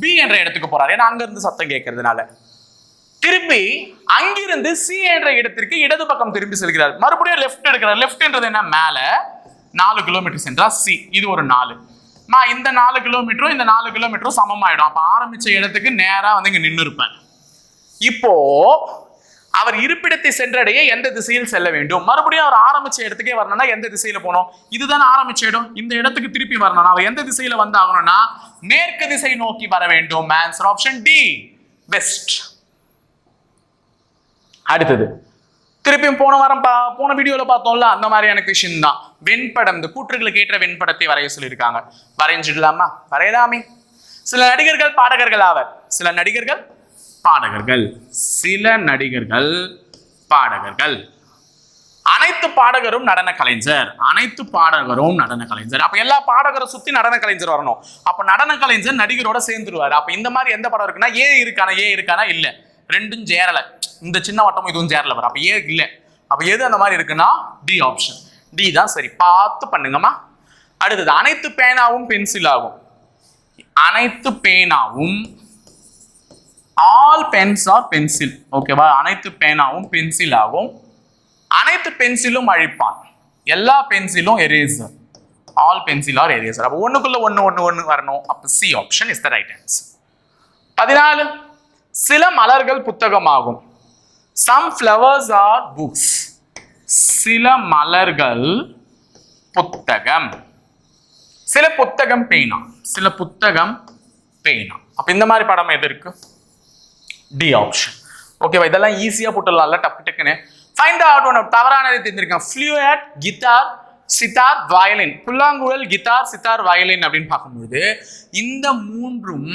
பி என்ற இடத்துக்கு போறாரு. ஏன்னா அங்க இருந்து சத்தம் கேட்கறதுனால திரும்பி அங்கிருந்து சி என்ற இடத்திற்கு இடது பக்கம் திரும்பி செல்கிறார். மறுபடியும் லெஃப்ட் எடுக்கிறார். லெஃப்ட்ன்றது என்ன? மேல நாலு கிலோமீட்டர் சென்றா சி இது ஒரு நாலு. மா இந்த நாலு கிலோமீட்டரும் இந்த நாலு கிலோமீட்டரும் சமமாயிடும். அப்ப ஆரம்பிச்ச இடத்துக்கு நேரா வந்து இங்க நின்று இருப்பேன் இப்போ அவர் இருப்பிடத்தை சென்றடைய எந்த திசையில் செல்ல வேண்டும்? மறுபடியும் அவர் ஆரம்பிச்ச இடத்துக்கே வரணும்னா எந்த திசையில போகணும்? இதுதானே ஆரம்பிச்ச இடம். இந்த இடத்துக்கு திருப்பி வரணும் அவர் எந்த திசையில வந்து ஆகணும்னா மேற்கு திசை நோக்கி வர வேண்டும். ஆன்சர் ஆப்ஷன் டி வெஸ்ட் அடுத்தது. திருப்பியும் போன வாரம் பா போன வீடியோல பார்த்தோம்ல அந்த மாதிரியான கொஷின் தான். வெண்படம் இந்த கூற்றுகளுக்கு ஏற்ற வெண்படத்தை வரைய சொல்லியிருக்காங்க. வரைஞ்சிடலாமா? வரையலாமே. சில நடிகர்கள் பாடகர்கள் ஆவர். சில நடிகர்கள் பாடகர்கள் சில நடிகர்கள் பாடகர்கள். அனைத்து பாடகரும் நடன கலைஞர். அனைத்து பாடகரும் நடன கலைஞர். அப்ப எல்லா பாடகரை சுத்தி நடன கலைஞர் வரணும். அப்ப நடன கலைஞர் நடிகரோட சேர்ந்துருவாரு. அப்ப இந்த மாதிரி எந்த படம் இருக்குன்னா ஏ இருக்கானா ஏ இருக்கானா இல்ல. ரெண்டும் சேரல. இந்த சின்ன வட்டமும் இதுவும் சேரல வர அப்ப ஏ இல்ல. அப்ப எது அந்த மாதிரி இருக்குன்னா டி ஆப்ஷன் டி தான் சரி. பார்த்து பண்ணுங்கம்மா. அடுத்தது அனைத்து பேனாவும் பென்சில் ஆகும். அனைத்து பேனாவும் ஆல் பென்ஸ் ஆர் பென்சில் ஓகேவா அனைத்து பேனாவும் பென்சில் ஆகும். அனைத்து பென்சிலும் அழிப்பான். எல்லா பென்சிலும் eraser all pencil are eraser அப்போ ஒன்றுக்குள்ளே ஒன்று ஒன்று ஒன்று வரணும். அப்போ C option is the right answer பதினாலு சில மலர்கள் புத்தகமாகும். சம் ஃப்ளவர்ஸ் ஆர் புக்ஸ் சில மலர்கள் புத்தகம். சில புத்தகம் பேனா. சில புத்தகம் பேனா. அப்போ இந்த மாதிரி படம் எது இருக்குது டி ஆப்ஷன் ஓகேவா இதெல்லாம் ஈஸியாக போட்டுடலாம்ல டக்கு டக்குன்னு. ஃபைண்ட் அவுட் ஒன் தவறானது தெரிஞ்சிருக்கேன் ஃப்ளூயட் கிட்டார் சித்தார் வயலின் புல்லாங்குழல் கிட்டார் சித்தார் வயலின் அப்படின்னு பார்க்கும்போது இந்த மூன்றும்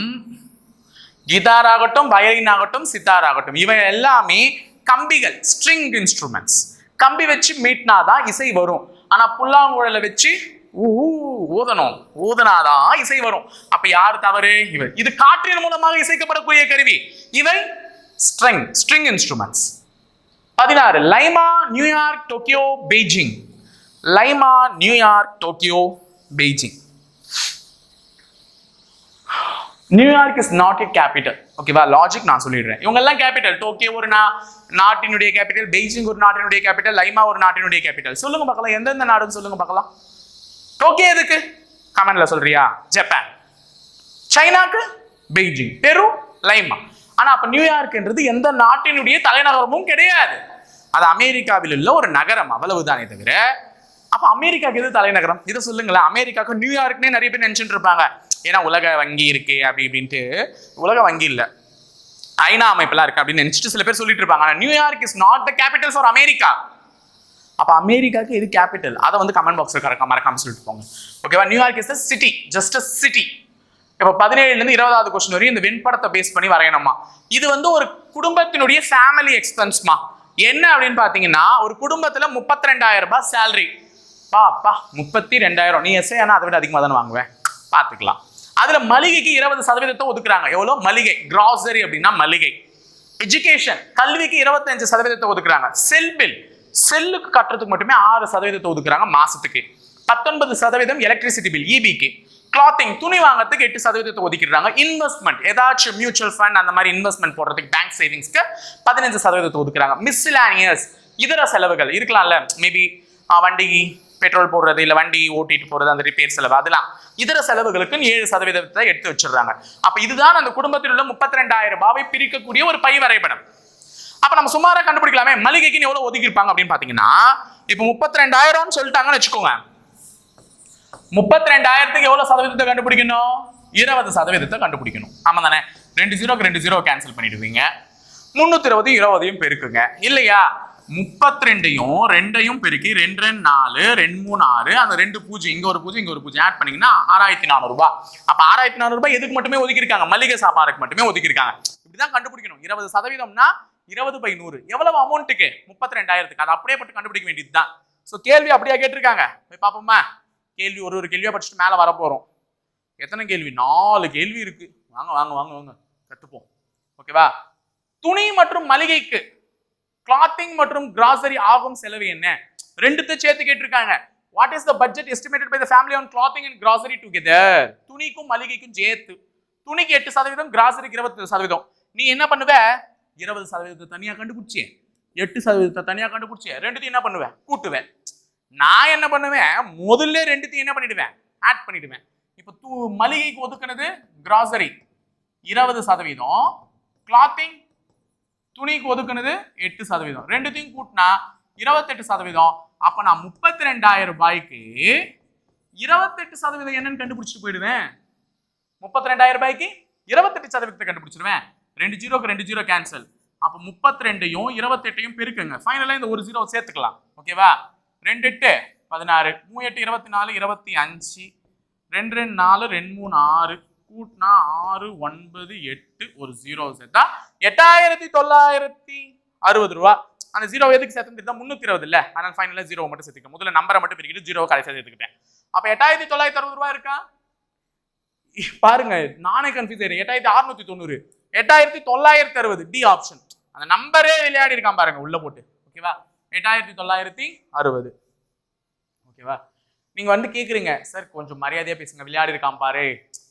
கிதார் ஆகட்டும் வயலின் ஆகட்டும் சித்தார் ஆகட்டும். இவை எல்லாமே கம்பிகள் ஸ்ட்ரிங் இன்ஸ்ட்ருமெண்ட்ஸ் கம்பி வச்சு மீட்னாதான் இசை வரும். ஆனால் புல்லாங்குழலை வச்சு ஊ ஊ ஊதணும். ஊதனாதான் இசை வரும். அப்போ யார் தவறு? இவர். இது காற்றின் மூலமாக இசைக்கப்படக்கூடிய கருவி. இவை ஸ்ட்ரிங் ஸ்ட்ரிங் இன்ஸ்ட்ருமெண்ட்ஸ் பதினாறு Lima New York Tokyo Beijing Lima New York Tokyo Beijing New York is not it capital ஓகேவா லாஜிக் நான் சொல்லிடுறேன் இவங்கெல்லாம் கேபிட்டல் டோக்கியோ ஒரு நா நாட்டினுடைய கேபிட்டல் பெய்ஜிங் ஒரு நாட்டினுடைய கேபிட்டல் லைமா ஒரு நாட்டினுடைய கேபிட்டல் சொல்லுங்க பார்க்கலாம் எந்தெந்த நாடுன்னு சொல்லுங்க பார்க்கலாம் டோக்கியோ எதுக்கு கமெண்ட்ல சொல்றியா ஜப்பான் சைனாக்கு பெய்ஜிங் பெரு லைமா ஆனா அப்ப நியூயார்க்ன்றது எந்த நாட்டினுடைய தலைநகரமும் கிடையாது. அது அமெரிக்காவில் உள்ள ஒரு நகரம் அவ்வளவுதானே தவிர. அப்ப அமெரிக்காக்கு எது தலைநகரம்? இதை சொல்லுங்களேன். அமெரிக்காவுக்கு நியூயார்க்னே நிறைய பேர் நினைச்சிட்டு இருப்பாங்க. ஏன்னா உலக வங்கி இருக்கு அப்படி இப்படின்ட்டு. உலக வங்கி இல்லை. ஐநா அமைப்பெல்லாம் இருக்கு அப்படின்னு நினைச்சிட்டு சில பேர் சொல்லிட்டு இருப்பாங்க. ஆனா New York is not the capital for America அப்ப அமெரிக்காக்கு இது கேபிட்டல் அதை வந்து கமெண்ட் பாக்ஸில் கரெக்டாக மறக்காம சொல்லிட்டு போங்க. ஓகேவா New York is city just a city இப்போ பதினேழுல இருந்து இருபதாவது கொஸ்டின் வரையும் இந்த வெண்படத்தை பேஸ் பண்ணி வரையணுமா இது வந்து ஒரு குடும்பத்தினுடைய ஃபேமிலி எக்ஸ்பென்ஸ்மா என்ன அப்படின்னு பாத்தீங்கன்னா ஒரு குடும்பத்துல முப்பத்தி ரெண்டாயிரம் ரூபாய் சேலரி பா அப்பா முப்பத்தி ரெண்டாயிரம் நீ எஸ்ஐ ஆனால் அதை விட அதிகமாக தானே வாங்குவேன் பார்த்துக்கலாம் அதுல மளிகைக்கு இருபது சதவீதத்தை ஒதுக்குறாங்க. எவ்வளோ மளிகை. கிராசரி அப்படின்னா மளிகை. எஜுகேஷன் கல்விக்கு இருபத்தஞ்சு சதவீதத்தை ஒதுக்குறாங்க. செல் பில் செல்லுக்கு கட்டுறதுக்கு மட்டுமே ஆறு சதவீதத்தை ஒதுக்குறாங்க மாசத்துக்கு. பத்தொன்பது சதவீதம் எலக்ட்ரிசிட்டி பில் இபிக்கு கிளாத்திங் துணி வாங்குறதுக்கு எட்டு சதவீதத்தை ஒதுக்கிடுறாங்க. இன்வெஸ்ட்மெண்ட் ஏதாச்சும் மியூச்சுவல் ஃபண்ட் அந்த மாதிரி இன்வெஸ்ட்மெண்ட் போடுறதுக்கு பேங்க் சேவிங்ஸ்க்கு பதினஞ்சு சதவீதத்தை ஒதுக்குறாங்க. மிஸ்லானியஸ் இதர செலவுகள் இருக்கலாம்ல. மேபி வண்டி பெட்ரோல் போடுறது இல்லை வண்டி ஓட்டிட்டு போறது அந்த ரிப்பேர் செலவு அதெல்லாம். இதர செலவுகளுக்கு ஏழு சதவீதத்தை எடுத்து வச்சிடுறாங்க. அப்ப இதுதான் அந்த குடும்பத்தில் உள்ள முப்பத்தி ரெண்டாயிரம் ரூபாவை பிரிக்கக்கூடிய ஒரு பை வரைபடம். அப்ப நம்ம சுமாராக கண்டுபிடிக்கலாமே. மளிகைக்குன்னு எவ்வளவு ஒதுக்கியிருப்பாங்க அப்படின்னு பாத்தீங்கன்னா இப்ப முப்பத்தி ரெண்டாயிரம்னு சொல்லிட்டாங்கன்னு வச்சுக்கோங்க. முப்பத்தி ரெண்டாயிரத்துக்கு எவ்வளவு சதவீதத்தை கண்டுபிடிக்கணும்? இருபது சதவீதத்தை கண்டுபிடிக்கணும். ஆமா தானே ரெண்டு ஜீரோக்கு ரெண்டு ஜீரோ கேன்சல் பண்ணிடுவீங்க. முன்னூத்தி இருபது இருபதையும் பெருக்குங்க. இல்லையா? முப்பத்தி ரெண்டையும் ரெண்டையும் பெருக்கி ரெண்டு ரெண்டு நாலு ரெண்டு மூணு ஆறு அந்த ரெண்டு பூஜை இங்க ஒரு பூஜை இங்க ஒரு பூஜை ஆட் பண்ணீங்கன்னா ஆறாயிரத்தி நானூறு ரூபாய் அப்ப ஆறாயிரத்தி நானூறு ரூபாய் எதுக்கு மட்டுமே ஒதுக்கியிருக்காங்க? மளிகை சாப்பாடுக்கு மட்டுமே ஒதுக்கியிருக்காங்க. இப்படிதான் கண்டுபிடிக்கணும். இருபது சதவீதம்னா இருபது பை நூறு. எவ்வளவு அமௌண்ட்டுக்கு முப்பத்தி ரெண்டாயிரத்துக்கு அதை அப்படியே போட்டு கண்டுபிடிக்க வேண்டியதுதான். ஸோ கேள்வி அப்படியே கேட்டிருக்காங்க? போய் பார்ப்போமா? கேள்வி ஒரு ஒரு கேள்வியா படிச்சுட்டு மேலே வரப்போகிறோம் எத்தனை கேள்வி? நாலு கேள்வி இருக்கு. வாங்க வாங்க வாங்க வாங்க. கற்றுப்போம் ஓகேவா துணி மற்றும் மளிகைக்கு கிளாத்திங் மற்றும் கிராசரி ஆகும் செலவு என்ன? ரெண்டுத்தை சேர்த்து கேட்டிருக்காங்க. What is the budget estimated by the family on clothing and grocery together துணிக்கும் மளிகைக்கும் சேர்த்து. துணிக்கு எட்டு சதவீதம் கிராசரிக்கு இருபத்தி சதவீதம். நீ என்ன பண்ணுவ? இருபது சதவீதத்தை தனியாக கண்டுபிடிச்சி. எட்டு சதவீதத்தை தனியாக கண்டுபிடிச்சி. ரெண்டுத்தையும் என்ன பண்ணுவேன் கூட்டுவேன் நான் என்ன பண்ணுவேன்? முதல்ல ரெண்டுத்தையும் என்ன பண்ணிடுவேன்? ஆட் பண்ணிடுவேன். இப்போ தூ மளிகைக்கு ஒதுக்குனது கிராசரி இருபது சதவீதம். கிளாத்திங் துணிக்கு ஒதுக்குனது எட்டு சதவீதம். ரெண்டுத்தையும் கூட்டினா இருபத்தெட்டு சதவீதம். அப்போ நான் முப்பத்தி ரெண்டாயிரம் ரூபாய்க்கு இருபத்தெட்டு சதவீதம் என்னன்னு கண்டுபிடிச்சிட்டு போயிடுவேன். முப்பத்தி ரெண்டாயிரம் ரூபாய்க்கு இருபத்தெட்டு சதவீதத்தை கண்டுபிடிச்சிருவேன். ரெண்டு ஜீரோக்கு ரெண்டு ஜீரோ கேன்சல் அப்போ முப்பத்தி ரெண்டையும் இருபத்தெட்டையும் பெருக்குங்க. ஃபைனலாக இந்த ஒரு ஜீரோ சேர்த்துக்கலாம். ஓகேவா ரெண்டு எட்டு பதினாறு மூ எட்டு இருபத்தி நாலு இருபத்தி அஞ்சு ரெண்டு ரெண்டு நாலு ரெண்டு மூணு ஆறு கூட்டினா ஆறு ஒன்பது எட்டு ஒரு ஜீரோ சேர்த்தா எட்டாயிரத்தி தொள்ளாயிரத்தி அறுபது ரூபா. அந்த ஜீரோ எதுக்கு சேர்த்து தான் முந்நூத்தி இருபது இல்லை. அதனால ஃபைனலாக ஜீரோ மட்டும் சேர்த்துக்க. முதல்ல நம்பரை மட்டும் பிரிக்கிட்டு ஜீரோ கடைசியாக சேர்த்துக்கிட்டேன். அப்போ எட்டாயிரத்தி தொள்ளாயிரத்தி அறுபது ரூபா இருக்கா? பாருங்க நானே கன்ஃபியூஸ் ஆயிடுறேன் எட்டாயிரத்தி அறுநூத்தி தொண்ணூறு எட்டாயிரத்தி தொள்ளாயிரத்தி அறுபது டி ஆப்ஷன் அந்த நம்பரே விளையாடி இருக்கான் பாருங்க உள்ள போட்டு. ஓகேவா எட்டாயிரத்தி தொள்ளாயிரத்தி அறுபது. ஓகேவா? நீங்க வந்து கேக்குறீங்க சார் கொஞ்சம் மரியாதையா பேசுங்க விளையாடி இருக்கான் பாரு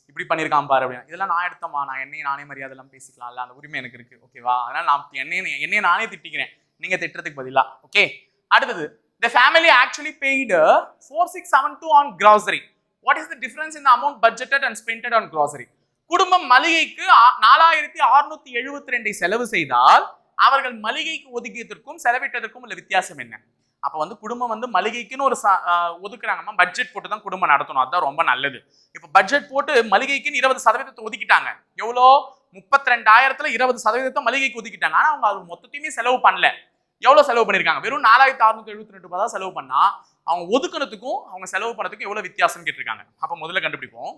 இப்படி பண்ணியிருக்கான் பாரு அப்படின்னு. இதெல்லாம் நான் எடுத்தமா நான் என்னையும் நானே மரியாதை எல்லாம் பேசிக்கலாம்ல அந்த உரிமை எனக்கு இருக்கு. ஓகேவா? அதனால நான் என்னைய என்னைய நானே திட்டிக்கிறேன். நீங்க திட்டுறதுக்கு பதிலா. ஓகே? அடுத்தது the family actually paid four six seven two on grocery what is the difference in the amount budgeted and spended on grocery குடும்பம் மளிகைக்கு நாலாயிரத்தி அறுநூத்தி எழுபத்தி ரெண்டை செலவு செய்தால் அவர்கள் மளிகைக்கு ஒதுக்கியதற்கும் செலவிட்டதற்கும் உள்ள வித்தியாசம் என்ன? அப்போ வந்து குடும்பம் வந்து மளிகைக்குன்னு ஒரு ச- ஒதுக்குறாங்கம்மா. பட்ஜெட் போட்டு தான் குடும்பம் நடத்தணும். அதுதான் ரொம்ப நல்லது. இப்போ பட்ஜெட் போட்டு மளிகைக்குன்னு இருபது சதவீதத்தை ஒதுக்கிட்டாங்க. எவ்வளோ? முப்பத்தி ரெண்டாயிரத்துல இருபது சதவீதத்தை மளிகைக்கு ஒதுக்கிட்டாங்க. ஆனால் அவங்க அது மொத்தத்தையுமே செலவு பண்ணல. எவ்வளோ செலவு பண்ணியிருக்காங்க? வெறும் நாலாயிரத்தி அறுநூத்தி எழுபத்தி ரெண்டு ரூபாய் தான் செலவு பண்ணா அவங்க ஒதுக்குனதுக்கும் அவங்க செலவு பண்ணதுக்கும் எவ்வளோ வித்தியாசம் கேட்டிருக்காங்க. அப்போ முதல்ல கண்டுபிடிப்போம்.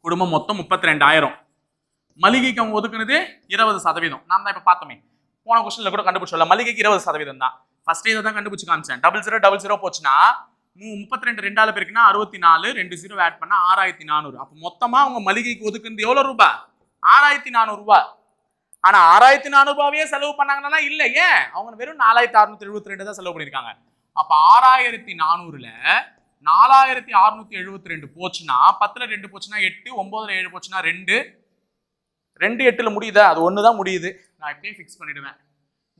குடும்பம் மொத்தம் முப்பத்தி ரெண்டாயிரம் மளிகைக்கு அவங்க ஒதுக்குனது இருபது சதவீதம். நான் தான் இப்போ பார்த்தோமே. போன கொஸ்டின்ல கூட கண்டுபிடிச்சோம்ல மளிகைக்கு இருபது சதவீதம் தான். ஃபர்ஸ்ட் இதை தான் கண்டுபிடிச்சு காமிச்சேன். டபுள் ஜீரோ டபுள் ஜீரோ போச்சுன்னா மு- முப்பத்தி ரெண்டு ரெண்டால பேருக்குன்னா அறுபத்தி நாலு ரெண்டு ஜீரோ ஆட் பண்ணா ஆறாயிரத்தி நானூறு அப்போ மொத்தமாக அவங்க மளிகைக்கு ஒதுக்குனது எவ்வளோ ரூபாய்? ஆறாயிரத்தி நானூறுரூவா ஆனால் ஆறாயிரத்தி நானூறு செலவு பண்ணாங்கன்னா இல்லை ஏன்? அவங்க வெறும் நாலாயிரத்தி அறுநூத்தி எழுபத்தி ரெண்டு தான் செலவு பண்ணியிருக்காங்க. அப்போ ஆறாயிரத்தி நானூறுல நாலாயிரத்தி அறுநூத்தி எழுபத்தி ரெண்டு போச்சுன்னா பத்துல ரெண்டு போச்சுன்னா எட்டு ஒம்போதில் ஏழு போச்சுன்னா ரெண்டு ரெண்டு எட்டில் முடியுதா? அது ஒன்று தான் முடியுது. நான் இப்படியே ஃபிக்ஸ் பண்ணிடுவேன்.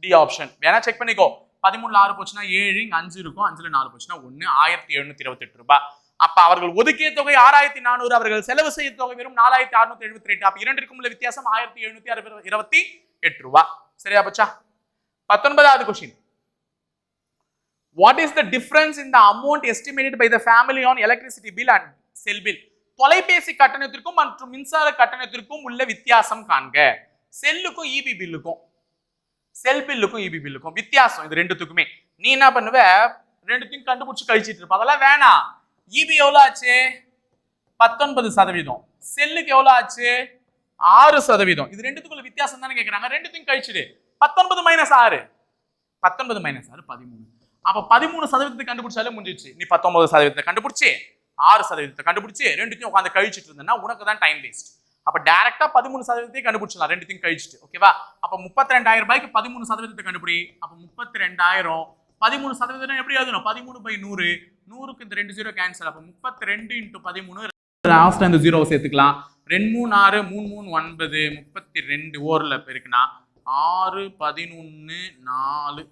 டி ஆப்ஷன் வேணா செக் பண்ணிக்கோ. பதிமூணுல ஆறு போச்சுன்னா ஏழு இங்கே அஞ்சு இருக்கும். அஞ்சுல நாலு போச்சுன்னா ஒன்று ஆயிரத்தி எழுநூத்தி இருபத்தெட்டு ரூபாய். அப்ப அவர்கள் ஒதுக்கிய தொகை ஆறாயிரத்தி நானூறு. அவர்கள் செலவு செய்ய தொகை வெறும் நாலாயிரத்தி அறுநூத்தி எழுபத்தி ரெண்டு. அப்ப இரண்டிற்கும் உள்ள வித்தியாசம். ஆயிரத்தி எழுநூத்தி அறுபது இருபத்தி எட்டு ரூபாய். சரியா பச்சா? பத்தொன்பதாவது question what is the difference in the amount estimated by the family on electricity bill and cell bill தொலைபேசி கட்டணத்திற்கும் மற்றும் மின்சார கட்டணத்திற்கும் உள்ள வித்தியாசம் காண்க. செல்லுக்கும் இபி பில்லுக்கும். செல் பில்லுக்கும் இபி பில்லுக்கும் வித்தியாசம் இது ரெண்டுத்துக்குமே. நீ என்ன பண்ணுவ? ரெண்டுத்தையும் கண்டுபிடிச்சு கழிச்சிட்டு இருப்ப. அதெல்லாம் வேணாம். இபி எவ்வளவு ஆச்சு? பத்தொன்பது சதவீதம். செல்லுக்கு எவ்வளவு ஆச்சு? ஆறு சதவீதம். இது ரெண்டுத்துக்குள்ள வித்தியாசம் தானே கேட்குறாங்க ரெண்டுத்தையும் கழிச்சிடு. பத்தொன்பது மைனஸ் ஆறு. பத்தொன்பது மைனஸ் ஆறு பதிமூணு. அப்ப பதிமூணு சதவீதத்தை கண்டுபிடிச்சாலே முடிஞ்சிச்சு நீ பத்தொன்பது சதவீதத்தை கண்டுபிடிச்சி ஆறு சதவீதத்தை கண்டுபிடிச்சி ரெண்டுத்தையும் உட்காந்து கழிச்சிட்டு இருந்தேன்னா உனக்கு தான் டைம் வேஸ்ட் அப்போ டைரக்டா பதிமூணு சதவீதத்தையும் கண்டுபிடிச்சிடலாம். ரெண்டுத்தையும் கழிச்சிட்டு ஓகேவா அப்போ முப்பத்தி ரெண்டாயிரம் ரூபாய்க்கு பதிமூணு சதவீதத்தை கண்டுபிடி. அப்போ முப்பத்தி ரெண்டாயிரம் பதிமூணு சதவீதம் எப்படி எழுதணும் பதிமூணு பை நூறு நூறுக்கு இந்த ரெண்டு ஜீரோ கேன்சல் அப்போ முப்பத்தி ரெண்டு இன்ட்டு பதிமூணு லாஸ்ட் இந்த ஜீரோவை சேர்த்துக்கலாம். ரெண்டு மூணு ஆறு மூணு மூணு ஒன்பது முப்பத்தி ரெண்டு ஓரில் பெருக்குனா ஆறு பதினொன்று நாலு.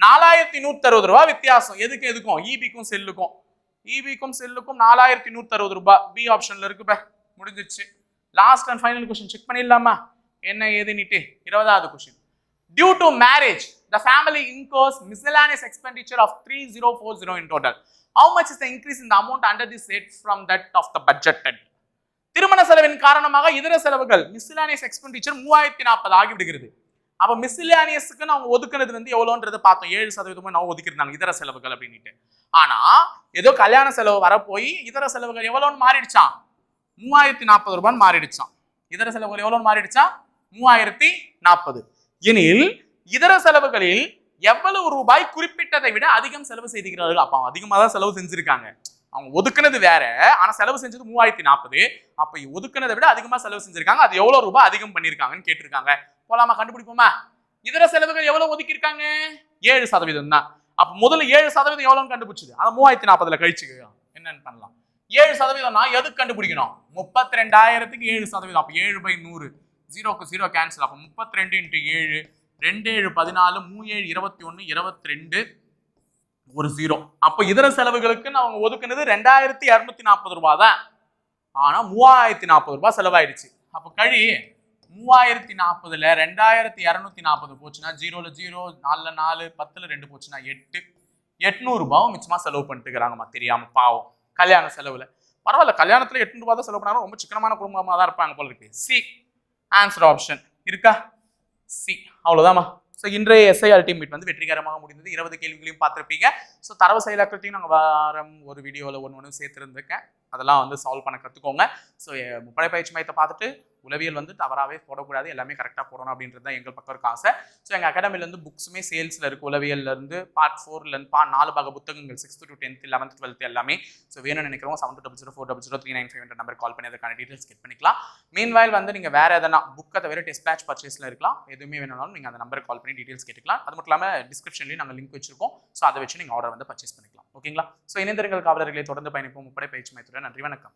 நாலாயிரத்தி நூற்றி அறுபது ரூபா வித்தியாசம். எதுக்கு எதுக்கும்? ஈபிக்கும் செல்லுக்கும் இபிக்கும் செல்லுக்கும் நாலாயிரத்தி நூத்தி அறுபது ரூபாய் பி ஆப்ஷன்ல இருக்குப்ப முடிஞ்சிச்சு last and final question check பண்ணிடலாமா? என்ன ஏதுன்னுட்டு இருபதாவது question due to marriage the family incurs miscellaneous expenditure of 3040 in total. How much is the increase in the amount under this set from that of the budgeted? திருமண செலவின் காரணமாக இதர செலவுகள் மிஸ்லானியஸ் எக்ஸ்பெண்டிச்சர் மூவாயிரத்தி நாற்பது ஆகிவிடுகிறது. அப்ப மிஸ்லானியஸுக்கு அவங்க ஒதுக்குனது வந்து எவ்வளோன்றதை பார்த்தோம். ஏழு சதவீதமும் நான் ஒதுக்கிருந்தாங்க இதர செலவுகள் அப்படின்ட்டு ஆனா ஏதோ கல்யாண செலவு வரப்போய் இதர செலவுகள் எவ்வளோன்னு மாறிடுச்சான் மூவாயிரத்தி நாற்பது ரூபான்னு மாறிடுச்சான் இதர செலவுகள் எவ்வளோன்னு மாறிடுச்சான் மூவாயிரத்தி நாற்பது. எனில் இதர செலவுகளில் எவ்வளவு ரூபாய் குறிப்பிட்டதை விட அதிகம் செலவு செய்திருக்கிறார்கள் அப்போ அதிகமாக தான் செலவு செஞ்சுருக்காங்க. அவங்க ஒதுக்குனது வேற. ஆனா செலவு செஞ்சது மூவாயிரத்தி நாற்பது அப்ப ஒதுக்குனதை விட அதிகமா செலவு செஞ்சிருக்காங்க. அது எவ்வளவு ரூபாய் அதிகம் பண்ணிருக்காங்கன்னு கேட்டிருக்காங்க. போலாமா கண்டுபிடிப்போமா? இதர செலவுகள் எவ்வளவு ஒதுக்கியிருக்காங்க? ஏழு சதவீதம் தான். அப்ப முதல்ல ஏழு சதவீதம் எவ்வளவுன்னு கண்டுபிடிச்சது அதை மூவாயிரத்தி நாற்பதுல கழிச்சுக்கலாம் என்னன்னு பண்ணலாம். ஏழு சதவீதம்னா எதுக்கு கண்டுபிடிக்கணும்? முப்பத்தி ரெண்டாயிரத்துக்கு ஏழு சதவீதம். அப்போ ஏழு பை நூறு. ஜீரோக்கு ஜீரோ கேன்சல் அப்போ முப்பத்தி ரெண்டு இன்ட்டு ஏழு. ரெண்டு ஏழு பதினாலு. மூணு ஏழு இருபத்தி ஒன்று இருபத்தி ரெண்டு. ஒரு ஜீரோ அப்போ இதர செலவுகளுக்கு அவங்க ஒதுக்குனது ரெண்டாயிரத்தி இரநூத்தி நாற்பது ரூபா தான் ஆனால் மூவாயிரத்தி நாற்பது ரூபா செலவாயிடுச்சு அப்போ கழி மூவாயிரத்தி நாற்பதுல ரெண்டாயிரத்தி இரநூத்தி நாற்பது போச்சுன்னா ஜீரோல ஜீரோ நாலில் நாலு பத்தில் ரெண்டு போச்சுன்னா எட்டு. எட்நூறுபாவும் மிச்சமாக செலவு பண்ணிட்டுக்கிறாங்கம்மா தெரியாம பாவம். கல்யாண செலவில். பரவாயில்ல கல்யாணத்தில் எட்நூறு ரூபா தான் செலவு பண்ணாலும் ரொம்ப சிக்கனமான குடும்பமாக தான் இருப்பாங்க போல இருக்கு. சி ஆன்சர் ஆப்ஷன் இருக்கா? சி அவ்வளோதாம்மா ஸோ இன்றைய எஸ்ஐ அல்டிமேட் வந்து வெற்றிகரமாக முடிந்தது. இருபது கேள்விகளையும் பார்த்துருப்பீங்க. ஸோ தரவு செயலாக்கத்தையும் நாங்கள் வாரம் ஒரு வீடியோவில் ஒன்று ஒன்று சேர்த்துருந்துருக்கேன். அதெல்லாம் வந்து சால்வ் பண்ண கற்றுக்கோங்க ஸோ முப்படை பயிற்சி மையத்தை பார்த்துட்டு உளவியல் வந்து தவறாகவே போடக்கூடாது. எல்லாமே கரெக்டாக போடணும் அப்படின்றது தான் எங்கள் பக்கம் இருக்க ஆசை. ஸோ எங்கள் அகாடமிலேருந்து புக்ஸுமே சேல்ஸில் இருக்குது உளவியல்லேருந்து பார்ட் ஃபோர்லேருந்து பார்ட் நாலு பாக புத்தகங்கள் sixth to tenth eleventh twelfth எல்லாமே. ஸோ வேணும்னு நினைக்கிறோம் seven double zero four double zero three nine five number call பண்ணி அதுக்கான டீட்டெயில்ஸ் கெட் பண்ணிக்கலாம். மீன்வாயில் வந்து நீங்கள் வேறு எதனா புக்கை தவிர டெஸ்ட் பேட்ச் பர்ச்சேஸில் இருக்கலாம். எதுவுமே வேணும்னாலும் நீங்கள் அந்த நம்பருக்கு கால் பண்ணி டீட்டெயில்ஸ் கேட்டுக்கலாம். அது மட்டும் இல்லாமல் டிஸ்கிரிப்ஷன்லேயும் நாங்கள் லிங்க் வச்சிருக்கோம். ஸோ அதை வச்சு நீங்கள் ஆர்டர் வந்து பர்ச்சேஸ் பண்ணிக்கலாம். ஓகேங்களா ஸோ இணைந்திருங்கள் காவலர்களை தொடர்ந்து பயணிப்போம் முப்படை பயிற்சி மையத்துடன். நன்றி வணக்கம்.